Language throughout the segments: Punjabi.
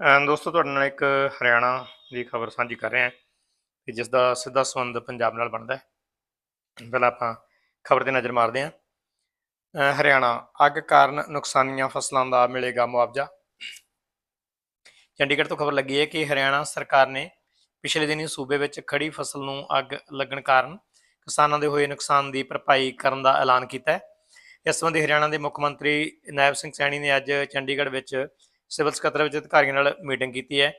ਅਹ ਦੋਸਤੋ, ਤੁਹਾਡੇ ਨਾਲ ਇੱਕ ਹਰਿਆਣਾ ਦੀ ਖਬਰ ਸਾਂਝੀ ਕਰ ਰਹੇ ਹਾਂ। ਕਿ ਜਿਸ ਦਾ ਸਿੱਧਾ ਸੰਬੰਧ ਪੰਜਾਬ ਨਾਲ ਬਣਦਾ ਹੈ। ਪਹਿਲਾਂ ਆਪਾਂ ਖਬਰ ਤੇ ਨਜ਼ਰ ਮਾਰਦੇ ਹਾਂ। ਹਰਿਆਣਾ, ਅੱਗ ਕਾਰਨ ਨੁਕਸਾਨੀਆਂ ਫਸਲਾਂ ਦਾ ਮਿਲੇਗਾ ਮੁਆਵਜ਼ਾ। ਚੰਡੀਗੜ੍ਹ ਤੋਂ ਖਬਰ ਲੱਗੀ ਹੈ ਕਿ ਹਰਿਆਣਾ ਸਰਕਾਰ ਨੇ ਪਿਛਲੇ ਦਿਨੀ ਸੂਬੇ ਵਿੱਚ ਖੜੀ ਫਸਲ ਨੂੰ ਅੱਗ ਲੱਗਣ ਕਾਰਨ ਕਿਸਾਨਾਂ ਦੇ ਹੋਏ ਨੁਕਸਾਨ ਦੀ ਭਰਪਾਈ ਕਰਨ ਦਾ ਐਲਾਨ ਕੀਤਾ ਹੈ। ਇਸ ਸੰਬੰਧੀ ਹਰਿਆਣਾ ਦੇ ਮੁੱਖ ਮੰਤਰੀ ਨਾਇਬ ਸਿੰਘ ਸੈਣੀ ਨੇ ਅੱਜ ਚੰਡੀਗੜ੍ਹ ਵਿੱਚ ਸਿਵਲ ਸਕੱਤਰ ਵਿੱਚ ਅਧਿਕਾਰੀਆਂ ਨਾਲ ਮੀਟਿੰਗ ਕੀਤੀ ਹੈ।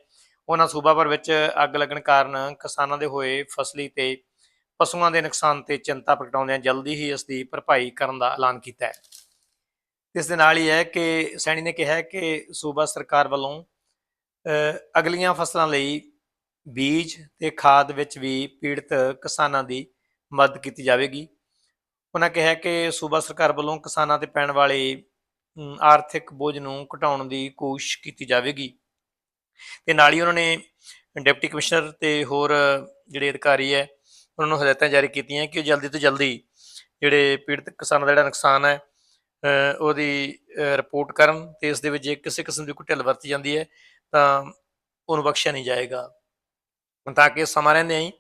ਉਹਨਾਂ ਸੂਬਾ ਭਰ ਵਿੱਚ ਅੱਗ ਲੱਗਣ ਕਾਰਨ ਕਿਸਾਨਾਂ ਦੇ ਹੋਏ ਫਸਲੀ ਤੇ ਪਸ਼ੂਆਂ ਦੇ ਨੁਕਸਾਨ ਤੇ ਚਿੰਤਾ ਪ੍ਰਗਟਾਉਂਦਿਆਂ ਜਲਦੀ ਹੀ ਇਸ ਦੀ ਭਰਪਾਈ ਕਰਨ ਦਾ ਐਲਾਨ ਕੀਤਾ ਹੈ। ਇਸ ਦੇ ਨਾਲ ਹੀ ਹੈ ਕਿ ਸੈਣੀ ਨੇ ਕਿਹਾ ਕਿ ਸੂਬਾ ਸਰਕਾਰ ਵੱਲੋਂ ਅਹ, ਅਗਲੀਆਂ ਫਸਲਾਂ ਲਈ ਬੀਜ ਤੇ ਖਾਦ ਵਿੱਚ ਵੀ ਪੀੜਤ ਕਿਸਾਨਾਂ ਦੀ ਮਦਦ ਕੀਤੀ ਜਾਵੇਗੀ। ਉਹਨਾਂ ਕਿਹਾ ਕਿ ਸੂਬਾ ਸਰਕਾਰ ਵੱਲੋਂ ਕਿਸਾਨਾਂ ਤੇ ਪੈਣ ਵਾਲੇ ਆਰਥਿਕ ਬੋਝ ਨੂੰ ਘਟਾਉਣ ਦੀ ਕੋਸ਼ਿਸ਼ ਕੀਤੀ ਜਾਵੇਗੀ। ਤੇ ਨਾਲ ਹੀ ਉਹਨਾਂ ਨੇ ਡਿਪਟੀ ਕਮਿਸ਼ਨਰ ਤੇ ਹੋਰ ਜਿਹੜੇ ਅਧਿਕਾਰੀ ਹੈ, ਉਹਨਾਂ ਨੂੰ ਹਦਾਇਤਾਂ ਜਾਰੀ ਕੀਤੀਆਂ ਕਿ ਉਹ ਜਲਦੀ ਤੋਂ ਜਲਦੀ ਜਿਹੜੇ ਪੀੜਤ ਕਿਸਾਨਾਂ ਦਾ ਜਿਹੜਾ ਨੁਕਸਾਨ ਹੈ ਉਹਦੀ ਰਿਪੋਰਟ ਕਰਨ ਤੇ ਇਸ ਦੇ ਵਿੱਚ ਜੇ ਕਿਸੇ ਕਿਸਮ ਦੀ ਕੋਈ ਢਿੱਲ ਵਰਤੀ ਜਾਂਦੀ ਹੈ, ਤਾਂ ਉਹਨੂੰ ਬਖਸ਼ਿਆ ਨਹੀਂ ਜਾਏਗਾ। ਤਾਂ ਕਿ ਸਮਾਂ ਰਹਿੰਦੇ ਹੀ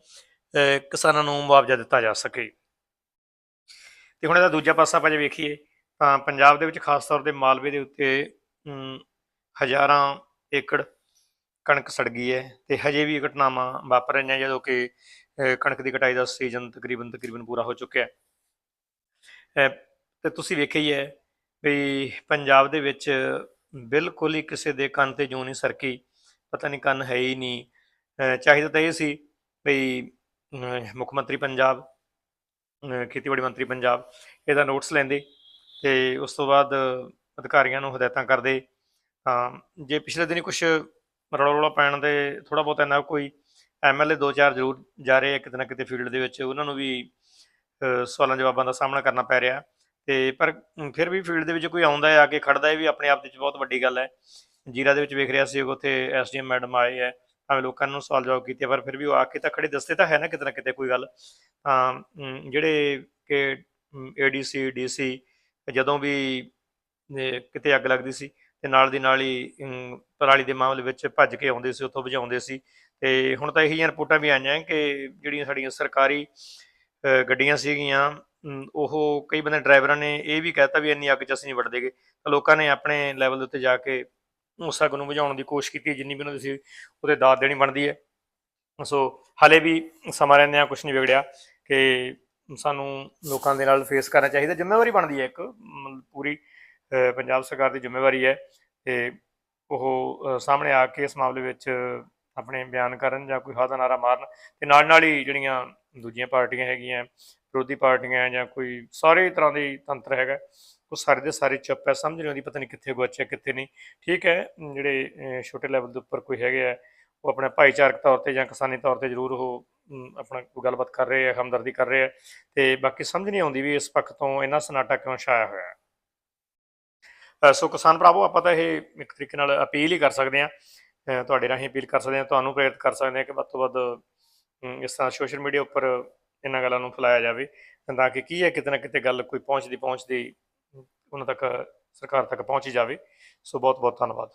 ਕਿਸਾਨਾਂ ਨੂੰ ਮੁਆਵਜ਼ਾ ਦਿੱਤਾ ਜਾ ਸਕੇ। ਤੇ ਹੁਣ ਇਹਦਾ ਦੂਜਾ ਪਾਸਾ ਆਪਾਂ ਜੇ ਵੇਖੀਏ ਪੰਜਾਬ ਦੇ ਵਿੱਚ ਖਾਸ ਤੌਰ ਤੇ ਮਾਲਵੇ ਦੇ ਉੱਤੇ ਹਜ਼ਾਰਾਂ ਏਕੜ ਕਣਕ ਸੜ ਗਈ ਹੈ ਤੇ ਹਜੇ ਵੀ ਘਟਨਾਵਾਂ ਵਾਪਰ ਰਹੀਆਂ ਜਦੋਂ ਕਿ ਕਣਕ ਦੀ ਕਟਾਈ ਦਾ ਸੀਜ਼ਨ ਤਕਰੀਬਨ ਤਕਰੀਬਨ ਪੂਰਾ ਹੋ ਚੁੱਕਿਆ ਹੈ। ਤੇ ਤੁਸੀਂ ਵੇਖਿਆ ਹੀ ਹੈ ਵੀ ਪੰਜਾਬ ਦੇ ਵਿੱਚ ਬਿਲਕੁਲ ਹੀ ਕਿਸੇ ਦੇ ਕੰਨ ਤੇ ਜੂੰ ਨਹੀਂ ਸਰਕੀ, ਪਤਾ ਨਹੀਂ ਕੰਨ ਹੈ ਹੀ ਨਹੀਂ। ਚਾਹੀਦਾ ਤਾਂ ਇਹ ਸੀ ਵੀ ਮੁੱਖ ਮੰਤਰੀ ਪੰਜਾਬ ਖੇਤੀਬਾੜੀ ਮੰਤਰੀ ਪੰਜਾਬ ਇਹਦਾ ਨੋਟਸ ਲੈਂਦੇ। ਤੇ ਉਸ ਤੋਂ ਬਾਅਦ ਅਧਿਕਾਰੀਆਂ ਨੂੰ ਹਦਾਇਤਾਂ ਕਰਦੇ ਤਾਂ ਜੇ ਪਿਛਲੇ ਦਿਨੀ ਕੁਝ ਰੌਲਾ ਰੌਲਾ ਪੈਣ ਦੇ ਥੋੜਾ ਬਹੁਤ ਇੰਨਾ ਕੋਈ ਐਮਐਲਏ ਦੋ ਚਾਰ ਜ਼ਰੂਰ ਜਾ ਰਹੇ ਆ ਕਿਤੇ ਨਾ ਕਿਤੇ ਫੀਲਡ ਦੇ ਵਿੱਚ ਉਹਨਾਂ ਨੂੰ ਵੀ ਸਵਾਲਾਂ ਜਵਾਬਾਂ ਦਾ ਸਾਹਮਣਾ ਕਰਨਾ ਪੈ ਰਿਹਾ। ਤੇ ਪਰ ਫਿਰ ਵੀ ਫੀਲਡ ਦੇ ਵਿੱਚ ਕੋਈ ਆਉਂਦਾ ਹੈ ਆ ਕੇ ਖੜਦਾ ਹੈ ਵੀ ਆਪਣੇ ਆਪ ਦੇ ਵਿੱਚ ਬਹੁਤ ਵੱਡੀ ਗੱਲ ਹੈ। ਜੀਰਾ ਦੇ ਵਿੱਚ ਵੇਖ ਰਿਹਾ ਸੀ ਉੱਥੇ ਐਸਡੀਐਮ ਮੈਡਮ ਆਏ ਹੈ ਭਾਵੇਂ ਲੋਕਾਂ ਨੂੰ ਸਵਾਲ ਜਵਾਬ ਕੀਤੇ ਪਰ ਫਿਰ ਵੀ ਉਹ ਆ ਕੇ ਤਾਂ ਖੜੇ ਦੱਸਦੇ ਤਾਂ ਹੈ ਨਾ ਕਿਤੇ ਨਾ ਕਿਤੇ ਕੋਈ ਗੱਲ। ਤਾਂ ਅਮ, ਜਿਹੜੇ ਕਿ ਏਡੀਸੀ ਡੀਸੀ ਜਦੋਂ ਵੀ ਕਿਤੇ ਅੱਗ ਲੱਗਦੀ ਸੀ ਤੇ ਨਾਲ ਦੀ ਨਾਲ ਹੀ ਪਰਾਲੀ ਦੇ ਮਾਮਲੇ ਵਿੱਚ ਭੱਜ ਕੇ ਆਉਂਦੇ ਸੀ, ਉੱਥੋਂ ਬੁਝਾਉਂਦੇ ਸੀ। ਤੇ ਹੁਣ ਤਾਂ ਇਹੀ ਰਿਪੋਰਟਾਂ ਵੀ ਆਈਆਂ ਕਿ ਜਿਹੜੀਆਂ ਸਾਡੀਆਂ ਸਰਕਾਰੀ ਗੱਡੀਆਂ ਸੀਗੀਆਂ ਉਹ ਕਈ ਬੰਦੇ ਡਰਾਈਵਰਾਂ ਨੇ ਇਹ ਵੀ ਕਹਿਤਾ ਵੀ ਇੰਨੀ ਅੱਗ 'ਚ ਅਸੀਂ ਨਹੀਂ ਵੜਦੇਗੇ ਤਾਂ ਲੋਕਾਂ ਨੇ ਆਪਣੇ ਲੈਵਲ ਦੇ ਉੱਤੇ ਜਾ ਕੇ ਉਸ ਅੱਗ ਨੂੰ ਬੁਝਾਉਣ ਦੀ ਕੋਸ਼ਿਸ਼ ਕੀਤੀ ਜਿੰਨੀ ਵੀ ਉਹਨਾਂ ਦੀ ਸੀ, ਉਹਦੇ ਦਾਤ ਦੇਣੀ ਬਣਦੀ ਹੈ। ਸੋ ਹਾਲੇ ਵੀ ਸਮਾਂ ਰਹਿੰਦਿਆਂ ਕੁਝ ਨਹੀਂ ਵਿਗੜਿਆ ਕਿ ਸਾਨੂੰ ਲੋਕਾਂ ਦੇ ਨਾਲ ਫੇਸ ਕਰਨਾ ਚਾਹੀਦਾ। ਜ਼ਿੰਮੇਵਾਰੀ ਬਣਦੀ ਹੈ ਇੱਕ ਮ, ਪੂਰੀ ਪੰਜਾਬ ਸਰਕਾਰ ਦੀ ਜ਼ਿੰਮੇਵਾਰੀ ਹੈ ਤੇ ਉਹ ਸਾਹਮਣੇ ਆ ਕੇ ਇਸ ਮਾਮਲੇ ਵਿੱਚ ਆਪਣੇ ਬਿਆਨ ਕਰਨ ਜਾਂ ਕੋਈ ਹਾਦਾ ਨਾਰਾ ਮਾਰਨ ਤੇ ਨਾਲ ਨਾਲ ਹੀ ਜਿਹੜੀਆਂ ਦੂਜੀਆਂ ਪਾਰਟੀਆਂ ਹੈਗੀਆਂ ਵਿਰੋਧੀ ਪਾਰਟੀਆਂ ਜਾਂ ਕੋਈ ਸਾਰੇ ਤਰ੍ਹਾਂ ਦੇ ਤੰਤਰ ਹੈਗਾ ਉਹ ਸਾਰੇ ਦੇ ਸਾਰੇ ਚੁੱਪ ਹੈ। ਸਮਝ ਨਹੀਂ ਆਉਂਦੀ ਪਤਾ ਨਹੀਂ ਕਿੱਥੇ ਗੁਆਚਿਆ ਕਿੱਥੇ ਨਹੀਂ। ਠੀਕ ਹੈ ਜਿਹੜੇ ਛੋਟੇ ਲੈਵਲ ਦੇ ਉੱਪਰ ਕੋਈ ਹੈਗੇ ਆ ਉਹ ਆਪਣੇ ਭਾਈਚਾਰਕ ਤੌਰ ਤੇ ਜਾਂ ਕਿਸਾਨੀ ਤੌਰ ਤੇ ਜ਼ਰੂਰ ਉਹ ਆਪਣਾ ਗੱਲਬਾਤ ਕਰ ਰਹੇ ਆ, ਹਮਦਰਦੀ ਕਰ ਰਹੇ ਆ, ਤੇ ਬਾਕੀ ਸਮਝ ਨਹੀਂ ਆਉਂਦੀ ਵੀ ਇਸ ਪੱਖ ਤੋਂ ਇੰਨਾ ਸਨਾਟਾ ਕਿਉਂ ਛਾਇਆ ਹੋਇਆ ਹੈ। ਸੋ ਕਿਸਾਨ ਭਰਾਵੋ, ਆਪਾਂ ਤਾਂ ਇਹ ਇੱਕ ਤਰੀਕੇ ਨਾਲ ਅਪੀਲ ਹੀ ਕਰ ਸਕਦੇ ਹਾਂ ਤੁਹਾਡੇ ਰਾਹੀਂ ਅਪੀਲ ਕਰ ਸਕਦੇ ਹਾਂ, ਤੁਹਾਨੂੰ ਪ੍ਰੇਰਿਤ ਕਰ ਸਕਦੇ ਹਾਂ ਕਿ ਵੱਧ ਤੋਂ ਵੱਧ ਇਸ ਤਰ੍ਹਾਂ ਸੋਸ਼ਲ ਮੀਡੀਆ ਉੱਪਰ ਇਹਨਾਂ ਗੱਲਾਂ ਨੂੰ ਫੈਲਾਇਆ ਜਾਵੇ, ਤਾਂ ਕਿ ਕੀ ਹੈ ਕਿਤੇ ਨਾ ਕਿਤੇ ਗੱਲ ਕੋਈ ਪਹੁੰਚਦੀ ਪਹੁੰਚਦੀ ਉਹਨਾਂ ਤੱਕ ਸਰਕਾਰ ਤੱਕ ਪਹੁੰਚੀ ਜਾਵੇ। ਸੋ ਬਹੁਤ ਬਹੁਤ ਧੰਨਵਾਦ।